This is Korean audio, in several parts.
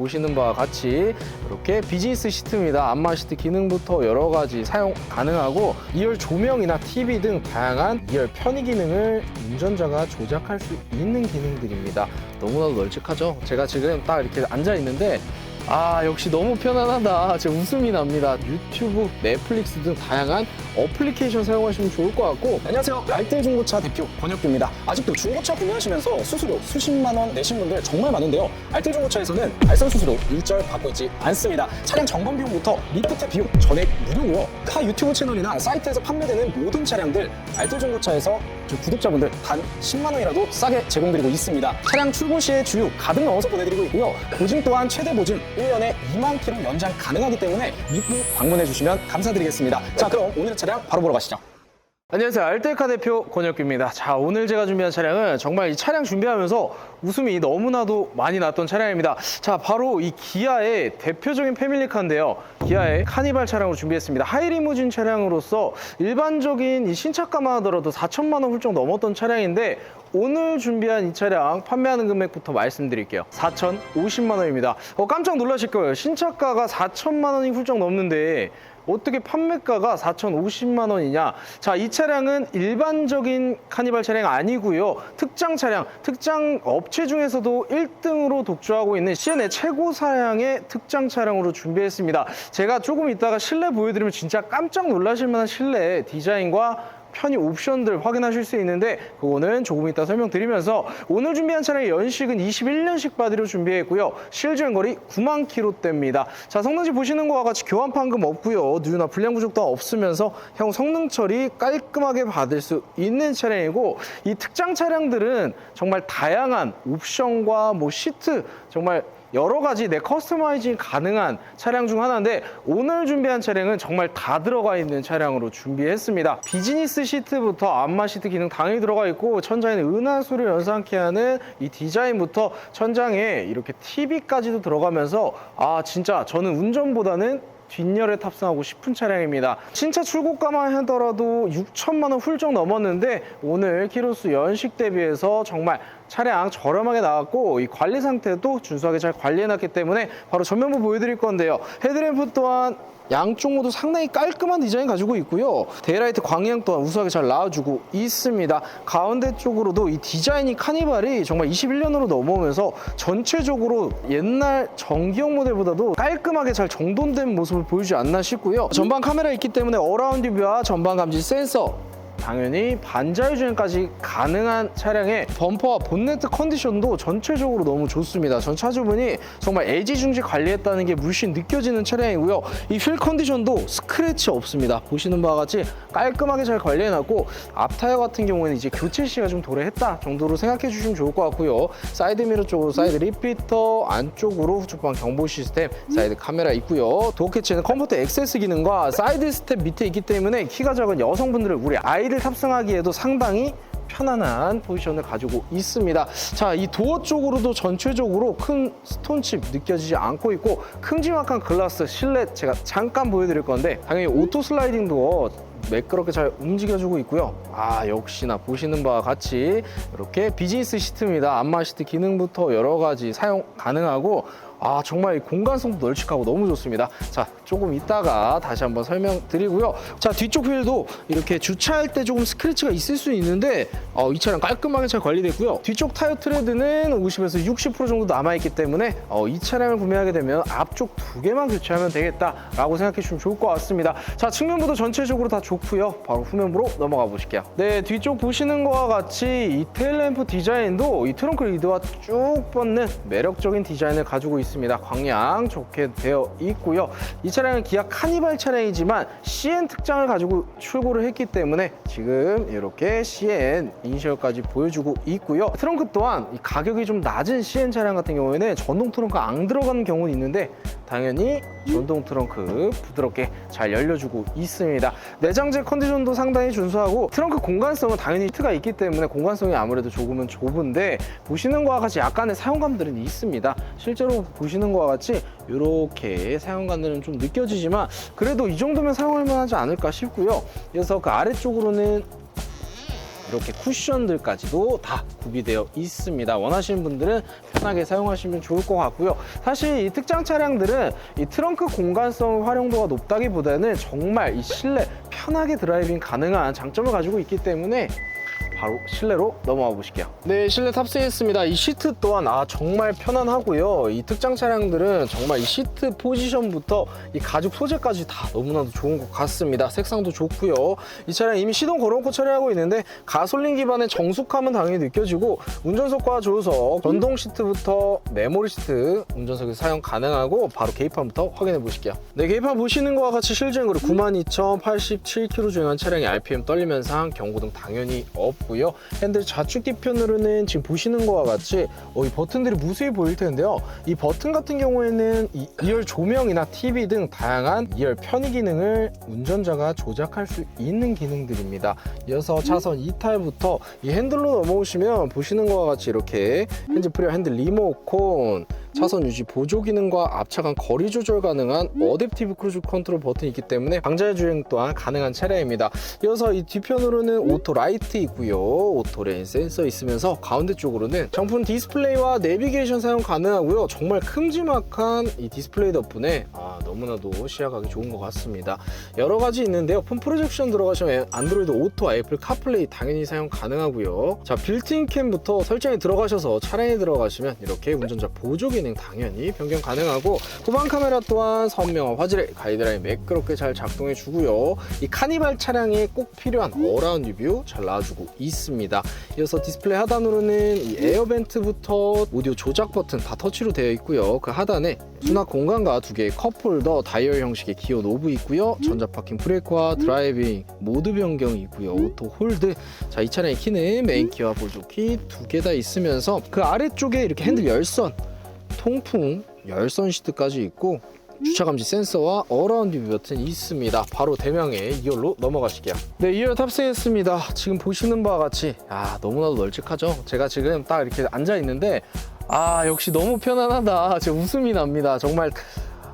보시는 바와 같이 이렇게 비즈니스 시트입니다. 안마 시트 기능부터 여러 가지 사용 가능하고 2열 조명이나 TV 등 다양한 2열 편의 기능을 운전자가 조작할 수 있는 기능들입니다. 너무나도 널찍하죠? 제가 지금 딱 이렇게 앉아 있는데 아 역시 너무 편안하다 제 웃음이 납니다 유튜브 넷플릭스 등 다양한 어플리케이션 사용하시면 좋을 것 같고 안녕하세요. 알뜰 중고차 대표 권혁규입니다. 아직도 중고차 구매하시면서 수수료 수십만 원 내신 분들 정말 많은데요. 알뜰 중고차에서는 알선 수수료 일절 받고 있지 않습니다. 차량 점검 비용부터 리프트 비용 전액 무료고요. 타 유튜브 채널이나 사이트에서 판매되는 모든 차량들 알뜰 중고차에서 저 구독자분들 단 10만 원이라도 싸게 제공드리고 있습니다. 차량 출고 시에 주유 가득 넣어서 보내드리고 있고요. 보증 또한 최대 보증 1년에 2만 킬로 연장 가능하기 때문에 믿고 방문해 주시면 감사드리겠습니다. 자 그럼 오늘의 차량 바로 보러 가시죠. 안녕하세요. 알뜰카 대표 권혁규입니다. 자 오늘 제가 준비한 차량은 정말 이 차량 준비하면서 웃음이 너무나도 많이 났던 차량입니다. 자 바로 이 기아의 대표적인 패밀리카인데요. 기아의 카니발 차량으로 준비했습니다. 하이리무진 차량으로서 일반적인 이 신차가만 하더라도 4천만 원 훌쩍 넘었던 차량인데 오늘 준비한 이 차량 판매하는 금액부터 말씀드릴게요. 4,050만 원입니다. 어, 깜짝 놀라실 거예요. 신차가가 4천만 원이 훌쩍 넘는데 어떻게 판매가가 4,050만 원이냐? 자, 이 차량은 일반적인 카니발 차량 아니고요. 특장 차량, 특장 업체 중에서도 1등으로 독주하고 있는 CN의 최고 사양의 특장 차량으로 준비했습니다. 제가 조금 이따가 실내 보여드리면 진짜 깜짝 놀라실 만한 실내 디자인과 편의 옵션들 확인하실 수 있는데 그거는 조금 이따 설명드리면서 오늘 준비한 차량의 연식은 21년식 바디로 준비했고요. 실주행 거리 9만 킬로대입니다. 자 성능지 보시는 것과 같이 교환 판금 없고요. 누유나 불량 부족도 없으면서 향후 성능 처리 깔끔하게 받을 수 있는 차량이고 이 특장 차량들은 정말 다양한 옵션과 뭐 시트 정말 여러 가지 내 커스터마이징 가능한 차량 중 하나인데 오늘 준비한 차량은 정말 다 들어가 있는 차량으로 준비했습니다. 비즈니스 시트부터 안마 시트 기능 당연히 들어가 있고 천장에는 은하수를 연상케 하는 이 디자인부터 천장에 이렇게 TV까지도 들어가면서 아 진짜 저는 운전보다는 뒷열에 탑승하고 싶은 차량입니다. 신차 출고가만 하더라도 6천만 원 훌쩍 넘었는데 오늘 키로수 연식 대비해서 정말 차량 저렴하게 나왔고 이 관리 상태도 준수하게 잘 관리해놨기 때문에 바로 전면부 보여드릴 건데요. 헤드램프 또한 양쪽 모두 상당히 깔끔한 디자인 가지고 있고요. 데이라이트 광량 또한 우수하게 잘 나와주고 있습니다. 가운데 쪽으로도 이 디자인이 카니발이 정말 21년으로 넘어오면서 전체적으로 옛날 정기형 모델보다도 깔끔하게 잘 정돈된 모습을 보여주지 않나 싶고요. 전방 카메라 있기 때문에 어라운드 뷰와 전방 감지 센서 당연히 반자율 주행까지 가능한 차량의 범퍼와 본네트 컨디션도 전체적으로 너무 좋습니다. 전 차주분이 정말 애지중지 관리했다는 게 물씬 느껴지는 차량이고요. 이 휠 컨디션도 스크래치 없습니다. 보시는 바와 같이 깔끔하게 잘 관리해놨고 앞 타이어 같은 경우에는 이제 교체 시가 좀 도래했다 정도로 생각해 주시면 좋을 것 같고요. 사이드 미러 쪽으로 사이드 리피터 안쪽으로 후측방 경보 시스템 사이드 카메라 있고요. 도어 캐치는 컴포트 액세스 기능과 사이드 스텝 밑에 있기 때문에 키가 작은 여성분들을 우리 아이 들 탑승하기에도 상당히 편안한 포지션을 가지고 있습니다. 자, 이 도어 쪽으로도 전체적으로 큰 스톤칩 느껴지지 않고 있고 큼지막한 글라스 실내 제가 잠깐 보여드릴 건데 당연히 오토 슬라이딩 도어 매끄럽게 잘 움직여주고 있고요. 아 역시나 보시는 바와 같이 이렇게 비즈니스 시트입니다. 안마 시트 기능부터 여러 가지 사용 가능하고 아 정말 이 공간성도 널찍하고 너무 좋습니다. 자 조금 이따가 다시 한번 설명드리고요. 자 뒤쪽 휠도 이렇게 주차할 때 조금 스크래치가 있을 수 있는데 어, 이 차량 깔끔하게 잘 관리됐고요. 뒤쪽 타이어 트레드는 50에서 60% 정도 남아있기 때문에 어, 이 차량을 구매하게 되면 앞쪽 두 개만 교체하면 되겠다라고 생각해 주시면 좋을 것 같습니다. 자 측면부도 전체적으로 다 좋고요. 바로 후면부로 넘어가 보실게요. 네 뒤쪽 보시는 것과 같이 이 테일 램프 디자인도 이 트렁크 리드와 쭉 뻗는 매력적인 디자인을 가지고 있습니다. 광량 좋게 되어 있고요. 이 차량은 기아 카니발 차량이지만 CN 특장을 가지고 출고를 했기 때문에 지금 이렇게 CN 이니셜까지 보여주고 있고요. 트렁크 또한 이 가격이 좀 낮은 CN 차량 같은 경우에는 전동 트렁크 안 들어가는 경우는 있는데 당연히 전동 트렁크 부드럽게 잘 열려주고 있습니다. 내장재 컨디션도 상당히 준수하고 트렁크 공간성은 당연히 히트가 있기 때문에 공간성이 아무래도 조금은 좁은데 보시는 것과 같이 약간의 사용감들은 있습니다. 실제로 보시는 것과 같이 이렇게 사용감들은 좀 느껴지지만 그래도 이 정도면 사용할 만하지 않을까 싶고요. 그래서 그 아래쪽으로는 이렇게 쿠션들까지도 다 구비되어 있습니다. 원하시는 분들은 편하게 사용하시면 좋을 것 같고요. 사실 이 특장 차량들은 이 트렁크 공간성 활용도가 높다기보다는 정말 이 실내 편하게 드라이빙 가능한 장점을 가지고 있기 때문에 바로 실내로 넘어가 보실게요. 네, 실내 탑승했습니다. 이 시트 또한 아 정말 편안하고요. 이 특장 차량들은 정말 이 시트 포지션부터 이 가죽 소재까지 다 너무나도 좋은 것 같습니다. 색상도 좋고요. 이 차량 이미 시동 걸어놓고 처리하고 있는데 가솔린 기반의 정숙함은 당연히 느껴지고 운전석과 조수석, 전동 시트부터 메모리 시트 운전석에서 사용 가능하고 바로 계기판부터 확인해 보실게요. 네, 계기판 보시는 것과 같이 실주행거리 92,087km 주행한 차량의 RPM 현상, 경고등 당연히 없 고요. 핸들 좌측 뒤편으로는 지금 보시는 것과 같이 어, 이 버튼들이 무수히 보일 텐데요. 이 버튼 같은 경우에는 이 2열 조명이나 TV 등 다양한 2열 편의 기능을 운전자가 조작할 수 있는 기능들입니다. 이어서 차선 이탈부터 이 핸들로 넘어오시면 보시는 것과 같이 이렇게 핸즈 프리와 핸들 리모컨 차선 유지 보조 기능과 앞차간 거리 조절 가능한 어댑티브 크루즈 컨트롤 버튼이 있기 때문에 방자 주행 또한 가능한 차량입니다. 이어서 이 뒤편으로는 오토 라이트 있고요. 오토 레인 센서 있으면서 가운데 쪽으로는 정품 디스플레이와 내비게이션 사용 가능하고요. 정말 큼지막한 이 디스플레이 덕분에 아, 너무나도 시야각이 좋은 것 같습니다. 여러 가지 있는데요. 폰 프로젝션 들어가시면 안드로이드 오토, 애플 카플레이 당연히 사용 가능하고요. 자, 빌트인 캠부터 설정에 들어가셔서 차량에 들어가시면 이렇게 운전자 보조 기능 당연히 변경 가능하고 후방 카메라 또한 선명화 화질에 가이드라인 매끄럽게 잘 작동해 주고요. 이 카니발 차량에 꼭 필요한 어라운드 뷰 잘 나와주고 있습니다. 이어서 디스플레이 하단으로는 이 에어벤트부터 오디오 조작 버튼 다 터치로 되어 있고요. 그 하단에 수납 공간과 두 개의 컵홀더 다이얼 형식의 기어 노브 있고요. 전자 파킹 브레이크와 드라이빙 모드 변경이 있고요. 오토 홀드. 자, 이 차량의 키는 메인 키와 보조키 두 개 다 있으면서 그 아래쪽에 이렇게 핸들 열선, 통풍, 열선 시트까지 있고 주차 감지 센서와 어라운드 뷰 버튼이 있습니다. 바로 대명의 2열로 넘어가실게요. 네, 2열 탑승했습니다. 지금 보시는 바와 같이 아 너무나도 널찍하죠. 제가 지금 딱 이렇게 앉아 있는데 아 역시 너무 편안하다. 제 웃음이 납니다. 정말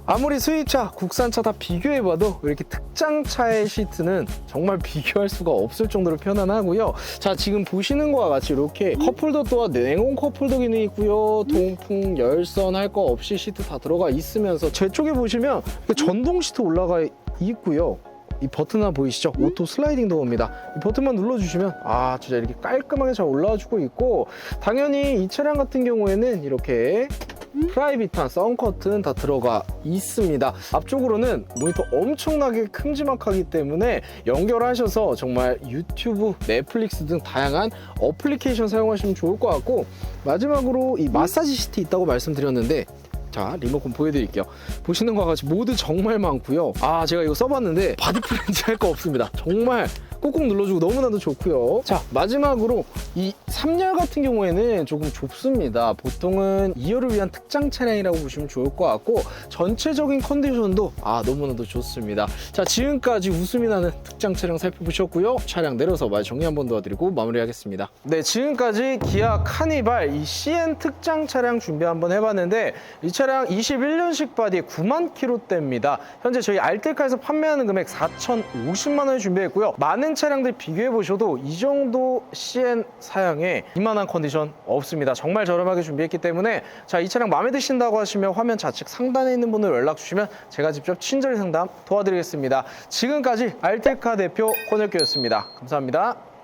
아무리 수입차, 국산차 다 비교해봐도 이렇게 특장차의 시트는 정말 비교할 수가 없을 정도로 편안하고요. 자, 지금 보시는 것과 같이 이렇게 컵홀더 또한 냉온 컵홀더 기능이 있고요. 통풍, 열선 할 거 없이 시트 다 들어가 있으면서 제 쪽에 보시면 이렇게 전동 시트 올라가 있고요. 이 버튼 하나 보이시죠? 오토 슬라이딩 도어입니다. 이 버튼만 눌러주시면 아 진짜 이렇게 깔끔하게 잘 올라와주고 있고 당연히 이 차량 같은 경우에는 이렇게 프라이빗한 썬커튼 다 들어가 있습니다. 앞쪽으로는 모니터 엄청나게 큼지막하기 때문에 연결하셔서 정말 유튜브, 넷플릭스 등 다양한 어플리케이션 사용하시면 좋을 것 같고 마지막으로 이 마사지 시트 있다고 말씀드렸는데 자 리모컨 보여드릴게요. 보시는 것과 같이 모드 정말 많고요. 아 제가 이거 써봤는데 바디 프렌즈 할 거 없습니다. 정말 꾹꾹 눌러주고 너무나도 좋고요. 자 마지막으로 이 3열 같은 경우에는 조금 좁습니다. 보통은 2열을 위한 특장 차량이라고 보시면 좋을 것 같고 전체적인 컨디션도 아 너무나도 좋습니다. 자 지금까지 웃음이 나는 특장 차량 살펴보셨고요. 차량 내려서 말 정리 한번 도와드리고 마무리하겠습니다. 네 지금까지 기아 카니발 이 CN 특장 차량 준비 한번 해봤는데 이 차량 21년식 바디 9만 킬로대입니다. 현재 저희 알뜰카에서 판매하는 금액 4,050만 원에 준비했고요. 많은 차량들 비교해 보셔도 이 정도 CN 사양에 이만한 컨디션 없습니다. 정말 저렴하게 준비했기 때문에 자 이 차량 마음에 드신다고 하시면 화면 좌측 상단에 있는 분을 연락 주시면 제가 직접 친절 상담 도와드리겠습니다. 지금까지 알뜰카 대표 권혁규였습니다. 감사합니다